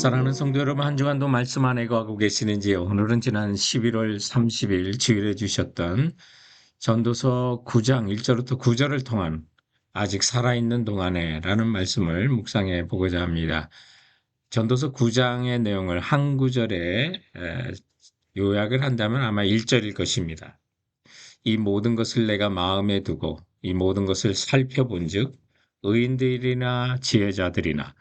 사랑하는 성도 여러분, 한 주간도 말씀 안 해가고 계시는지요? 오늘은 지난 11월 30일 주일에 주셨던 전도서 9장 1절부터 9절을 통한 아직 살아있는 동안에 라는 말씀을 묵상해 보고자 합니다. 전도서 9장의 내용을 한 구절에 요약을 한다면 아마 1절일 것입니다. 이 모든 것을 내가 마음에 두고 이 모든 것을 살펴본 즉 의인들이나 지혜자들이나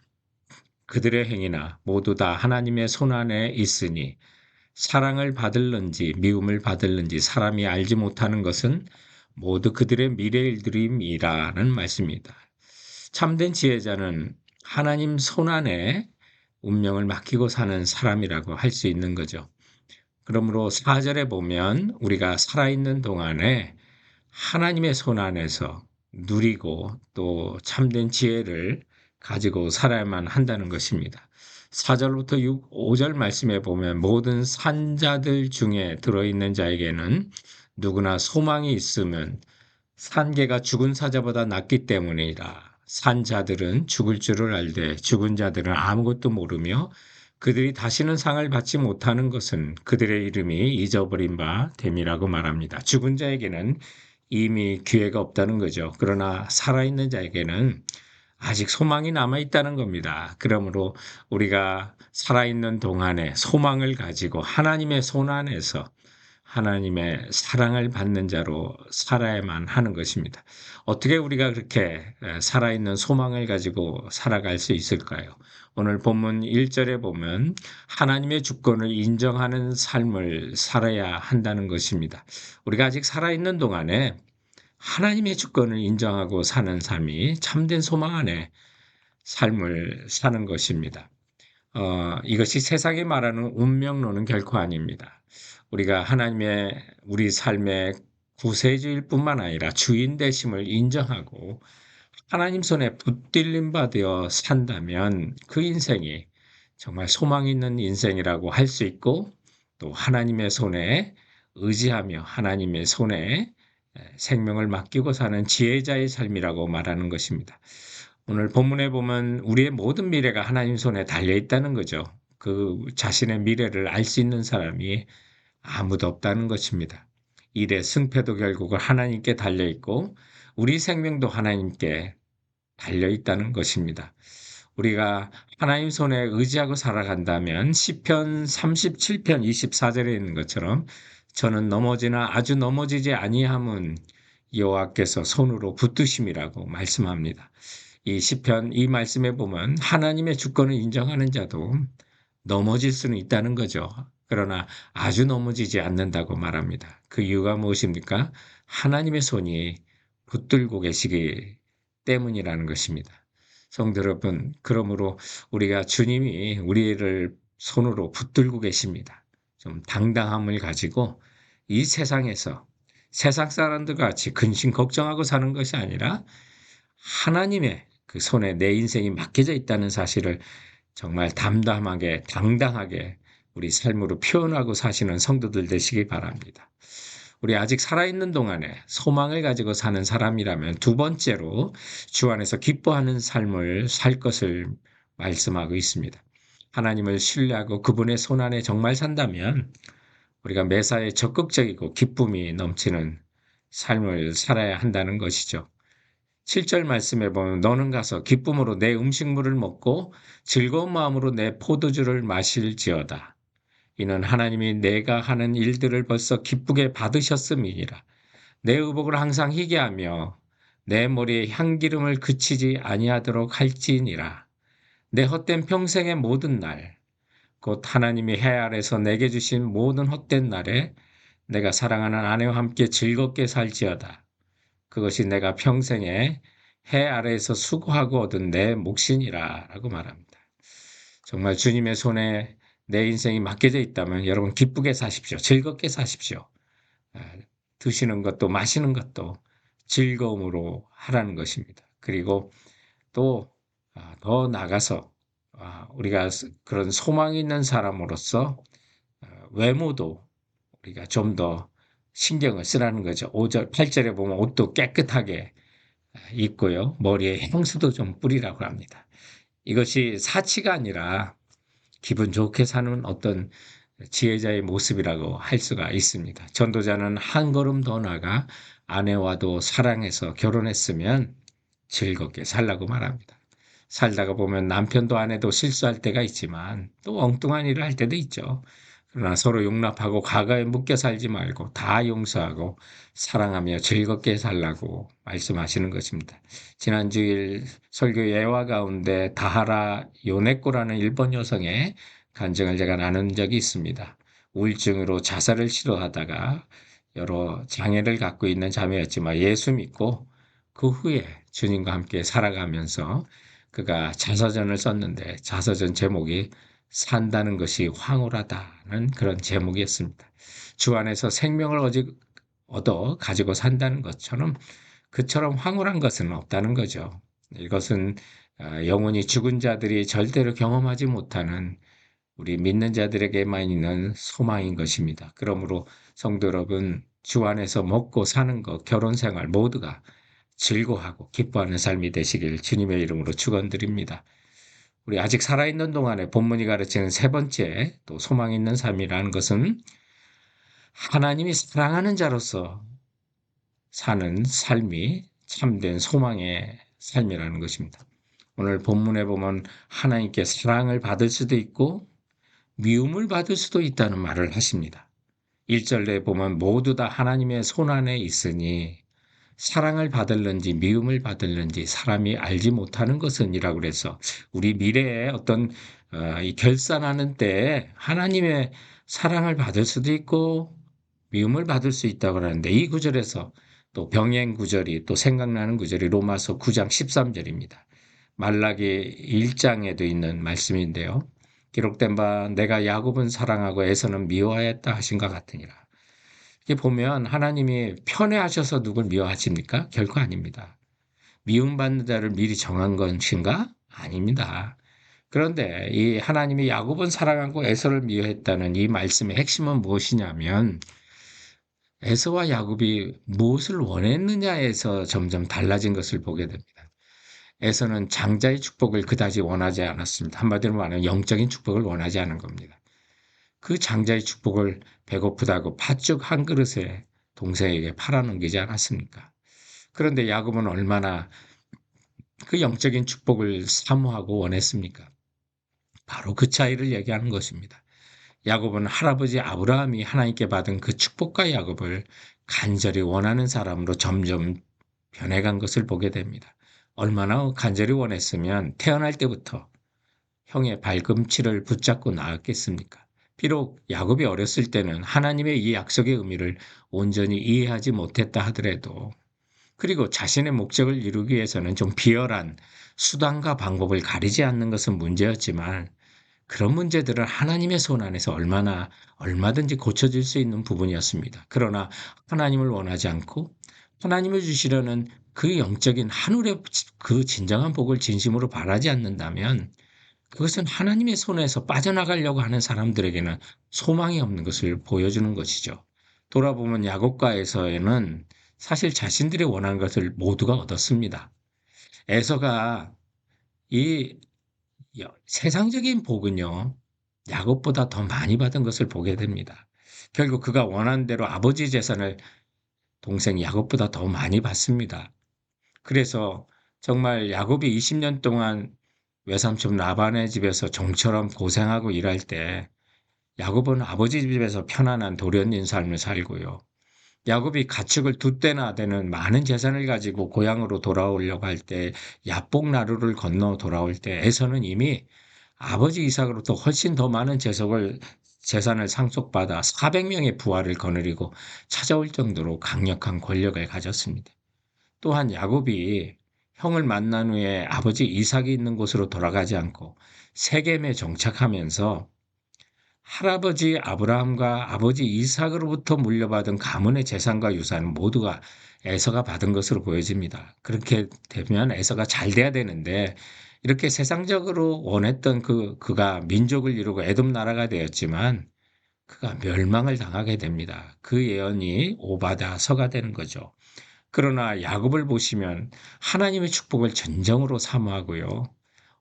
그들의 행위나 모두 다 하나님의 손안에 있으니 사랑을 받을는지 미움을 받을는지 사람이 알지 못하는 것은 모두 그들의 미래일들임이라는 말씀입니다. 참된 지혜자는 하나님 손안에 운명을 맡기고 사는 사람이라고 할 수 있는 거죠. 그러므로 4절에 보면 우리가 살아있는 동안에 하나님의 손안에서 누리고 또 참된 지혜를 가지고 살아야만 한다는 것입니다. 4절부터 6, 5절 말씀에 보면 모든 산자들 중에 들어있는 자에게는 누구나 소망이 있으면 산개가 죽은 사자보다 낫기 때문이라. 산자들은 죽을 줄을 알되 죽은 자들은 아무것도 모르며 그들이 다시는 상을 받지 못하는 것은 그들의 이름이 잊어버린 바 됨이라고 말합니다. 죽은 자에게는 이미 기회가 없다는 거죠. 그러나 살아있는 자에게는 아직 소망이 남아 있다는 겁니다. 그러므로 우리가 살아있는 동안에 소망을 가지고 하나님의 손 안에서 하나님의 사랑을 받는 자로 살아야만 하는 것입니다. 어떻게 우리가 그렇게 살아있는 소망을 가지고 살아갈 수 있을까요? 오늘 본문 1절에 보면 하나님의 주권을 인정하는 삶을 살아야 한다는 것입니다. 우리가 아직 살아있는 동안에 하나님의 주권을 인정하고 사는 삶이 참된 소망 안에 삶을 사는 것입니다. 어, 이것이 세상이 말하는 운명론은 결코 아닙니다. 우리가 하나님의 우리 삶의 구세주일 뿐만 아니라 주인 되심을 인정하고 하나님 손에 붙들림 받어 산다면 그 인생이 정말 소망 있는 인생이라고 할 수 있고 또 하나님의 손에 의지하며 하나님의 손에 생명을 맡기고 사는 지혜자의 삶이라고 말하는 것입니다. 오늘 본문에 보면 우리의 모든 미래가 하나님 손에 달려 있다는 거죠. 그 자신의 미래를 알 수 있는 사람이 아무도 없다는 것입니다. 일의 승패도 결국은 하나님께 달려 있고 우리 생명도 하나님께 달려 있다는 것입니다. 우리가 하나님 손에 의지하고 살아간다면 시편 37편 24절에 있는 것처럼 저는 넘어지나 아주 넘어지지 아니함은 여호와께서 손으로 붙드심이라고 말씀합니다. 이 시편 이 말씀에 보면 하나님의 주권을 인정하는 자도 넘어질 수는 있다는 거죠. 그러나 아주 넘어지지 않는다고 말합니다. 그 이유가 무엇입니까? 하나님의 손이 붙들고 계시기 때문이라는 것입니다. 성도 여러분, 그러므로 우리가 주님이 우리를 손으로 붙들고 계십니다. 좀 당당함을 가지고 이 세상에서 세상 사람들 같이 근심 걱정하고 사는 것이 아니라 하나님의 그 손에 내 인생이 맡겨져 있다는 사실을 정말 담담하게 당당하게 우리 삶으로 표현하고 사시는 성도들 되시기 바랍니다. 우리 아직 살아있는 동안에 소망을 가지고 사는 사람이라면 두 번째로 주 안에서 기뻐하는 삶을 살 것을 말씀하고 있습니다. 하나님을 신뢰하고 그분의 손안에 정말 산다면 우리가 매사에 적극적이고 기쁨이 넘치는 삶을 살아야 한다는 것이죠. 7절 말씀에 보면 너는 가서 기쁨으로 내 음식물을 먹고 즐거운 마음으로 내 포도주를 마실지어다. 이는 하나님이 내가 하는 일들을 벌써 기쁘게 받으셨음이니라. 내 의복을 항상 희게 하며 내 머리에 향기름을 그치지 아니하도록 할지니라. 내 헛된 평생의 모든 날, 곧 하나님이 해 아래서 내게 주신 모든 헛된 날에 내가 사랑하는 아내와 함께 즐겁게 살지어다. 그것이 내가 평생에 해 아래에서 수고하고 얻은 내 몫이니라 라고 말합니다. 정말 주님의 손에 내 인생이 맡겨져 있다면 여러분 기쁘게 사십시오. 즐겁게 사십시오. 아, 드시는 것도 마시는 것도 즐거움으로 하라는 것입니다. 그리고 또 더 나가서 아, 우리가 그런 소망이 있는 사람으로서 어, 외모도 우리가 좀 더 신경을 쓰라는 거죠. 5절, 8절에 보면 옷도 깨끗하게 아, 입고요. 머리에 향수도 좀 뿌리라고 합니다. 이것이 사치가 아니라 기분 좋게 사는 어떤 지혜자의 모습이라고 할 수가 있습니다. 전도자는 한 걸음 더 나가 아내와도 사랑해서 결혼했으면 즐겁게 살라고 말합니다. 살다가 보면 남편도 아내도 실수할 때가 있지만 또 엉뚱한 일을 할 때도 있죠. 그러나 서로 용납하고 과거에 묶여 살지 말고 다 용서하고 사랑하며 즐겁게 살라고 말씀하시는 것입니다. 지난 주일 설교 예화 가운데 다하라 요네코라는 일본 여성의 간증을 제가 나눈 적이 있습니다. 우울증으로 자살을 시도하다가 여러 장애를 갖고 있는 자매였지만 예수 믿고 그 후에 주님과 함께 살아가면서 그가 자서전을 썼는데 자서전 제목이 산다는 것이 황홀하다는 그런 제목이었습니다. 주 안에서 생명을 얻어 가지고 산다는 것처럼 그처럼 황홀한 것은 없다는 거죠. 이것은 어, 영원히 죽은 자들이 절대로 경험하지 못하는 우리 믿는 자들에게만 있는 소망인 것입니다. 그러므로 성도 여러분, 주 안에서 먹고 사는 것, 결혼 생활 모두가 즐거워하고 기뻐하는 삶이 되시길 주님의 이름으로 축원드립니다. 우리 아직 살아있는 동안에 본문이 가르치는 세 번째 또 소망 있는 삶이라는 것은 하나님이 사랑하는 자로서 사는 삶이 참된 소망의 삶이라는 것입니다. 오늘 본문에 보면 하나님께 사랑을 받을 수도 있고 미움을 받을 수도 있다는 말을 하십니다. 1절에 보면 모두 다 하나님의 손안에 있으니 사랑을 받을는지 미움을 받을는지 사람이 알지 못하는 것은이라고 그래서 우리 미래에 어떤 어, 이 결산하는 때 하나님의 사랑을 받을 수도 있고 미움을 받을 수 있다고 하는데 이 구절에서 또 병행 구절이 또 생각나는 구절이 로마서 9장 13절입니다. 말라기 1장에도 있는 말씀인데요. 기록된 바 내가 야곱은 사랑하고 에서는 미워하였다 하신 것 같으니라. 보면 하나님이 편애하셔서 누굴 미워하십니까? 결코 아닙니다. 미움받는 자를 미리 정한 것인가? 아닙니다. 그런데 이 하나님이 야곱은 사랑하고 에서를 미워했다는 이 말씀의 핵심은 무엇이냐면 에서와 야곱이 무엇을 원했느냐에서 점점 달라진 것을 보게 됩니다. 에서는 장자의 축복을 그다지 원하지 않았습니다. 한마디로 말하면 영적인 축복을 원하지 않은 겁니다. 그 장자의 축복을 배고프다고 팥죽 한 그릇에 동생에게 팔아넘기지 않았습니까? 그런데 야곱은 얼마나 그 영적인 축복을 사모하고 원했습니까? 바로 그 차이를 얘기하는 것입니다. 야곱은 할아버지 아브라함이 하나님께 받은 그 축복과 야곱을 간절히 원하는 사람으로 점점 변해간 것을 보게 됩니다. 얼마나 간절히 원했으면 태어날 때부터 형의 발꿈치를 붙잡고 나왔겠습니까? 비록 야곱이 어렸을 때는 하나님의 이 약속의 의미를 온전히 이해하지 못했다 하더라도 그리고 자신의 목적을 이루기 위해서는 좀 비열한 수단과 방법을 가리지 않는 것은 문제였지만 그런 문제들은 하나님의 손 안에서 얼마나 얼마든지 고쳐질 수 있는 부분이었습니다. 그러나 하나님을 원하지 않고 하나님을 주시려는 그 영적인 하늘의 그 진정한 복을 진심으로 바라지 않는다면 그것은 하나님의 손에서 빠져나가려고 하는 사람들에게는 소망이 없는 것을 보여주는 것이죠. 돌아보면 야곱과 에서에는 사실 자신들이 원하는 것을 모두가 얻었습니다. 에서가 이 세상적인 복은요, 야곱보다 더 많이 받은 것을 보게 됩니다. 결국 그가 원하는 대로 아버지 재산을 동생 야곱보다 더 많이 받습니다. 그래서 정말 야곱이 20년 동안 외삼촌 라반의 집에서 종처럼 고생하고 일할 때 야곱은 아버지 집에서 편안한 도련님 삶을 살고요. 야곱이 가축을 두 때나 되는 많은 재산을 가지고 고향으로 돌아오려고 할 때 야복 나루를 건너 돌아올 때 에서는 이미 아버지 이삭으로부터 훨씬 더 많은 재석을 재산을 상속받아 400명의 부하를 거느리고 찾아올 정도로 강력한 권력을 가졌습니다. 또한 야곱이 형을 만난 후에 아버지 이삭이 있는 곳으로 돌아가지 않고 세겜에 정착하면서 할아버지 아브라함과 아버지 이삭으로부터 물려받은 가문의 재산과 유산은 모두가 에서가 받은 것으로 보여집니다. 그렇게 되면 에서가 잘 돼야 되는데 이렇게 세상적으로 원했던 그 그가 민족을 이루고 에돔 나라가 되었지만 그가 멸망을 당하게 됩니다. 그 예언이 오바다 서가 되는 거죠. 그러나 야곱을 보시면 하나님의 축복을 전정으로 사모하고요.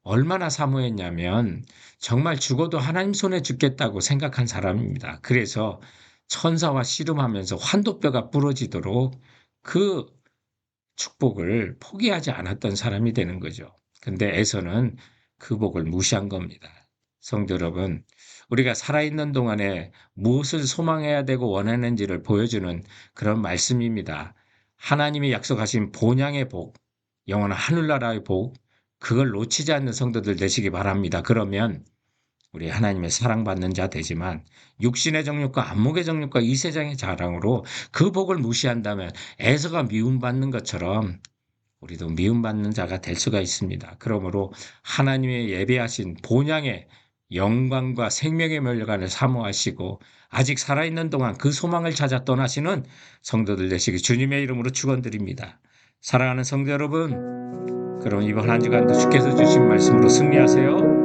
얼마나 사모했냐면 정말 죽어도 하나님 손에 죽겠다고 생각한 사람입니다. 그래서 천사와 씨름하면서 환도뼈가 부러지도록 그 축복을 포기하지 않았던 사람이 되는 거죠. 근데 에서는 그 복을 무시한 겁니다. 성도 여러분, 우리가 살아있는 동안에 무엇을 소망해야 되고 원하는지를 보여주는 그런 말씀입니다. 하나님이 약속하신 본향의 복, 영원한 하늘나라의 복, 그걸 놓치지 않는 성도들 되시기 바랍니다. 그러면 우리 하나님의 사랑받는 자 되지만 육신의 정욕과 안목의 정욕과 이 세상의 자랑으로 그 복을 무시한다면 에서가 미움받는 것처럼 우리도 미움받는 자가 될 수가 있습니다. 그러므로 하나님의 예배하신 본향의 영광과 생명의 멸관을 사모하시고 아직 살아있는 동안 그 소망을 찾아 떠나시는 성도들 되시기 주님의 이름으로 축원드립니다. 사랑하는 성도 여러분, 그럼 이번 한 주간도 주께서 주신 말씀으로 승리하세요.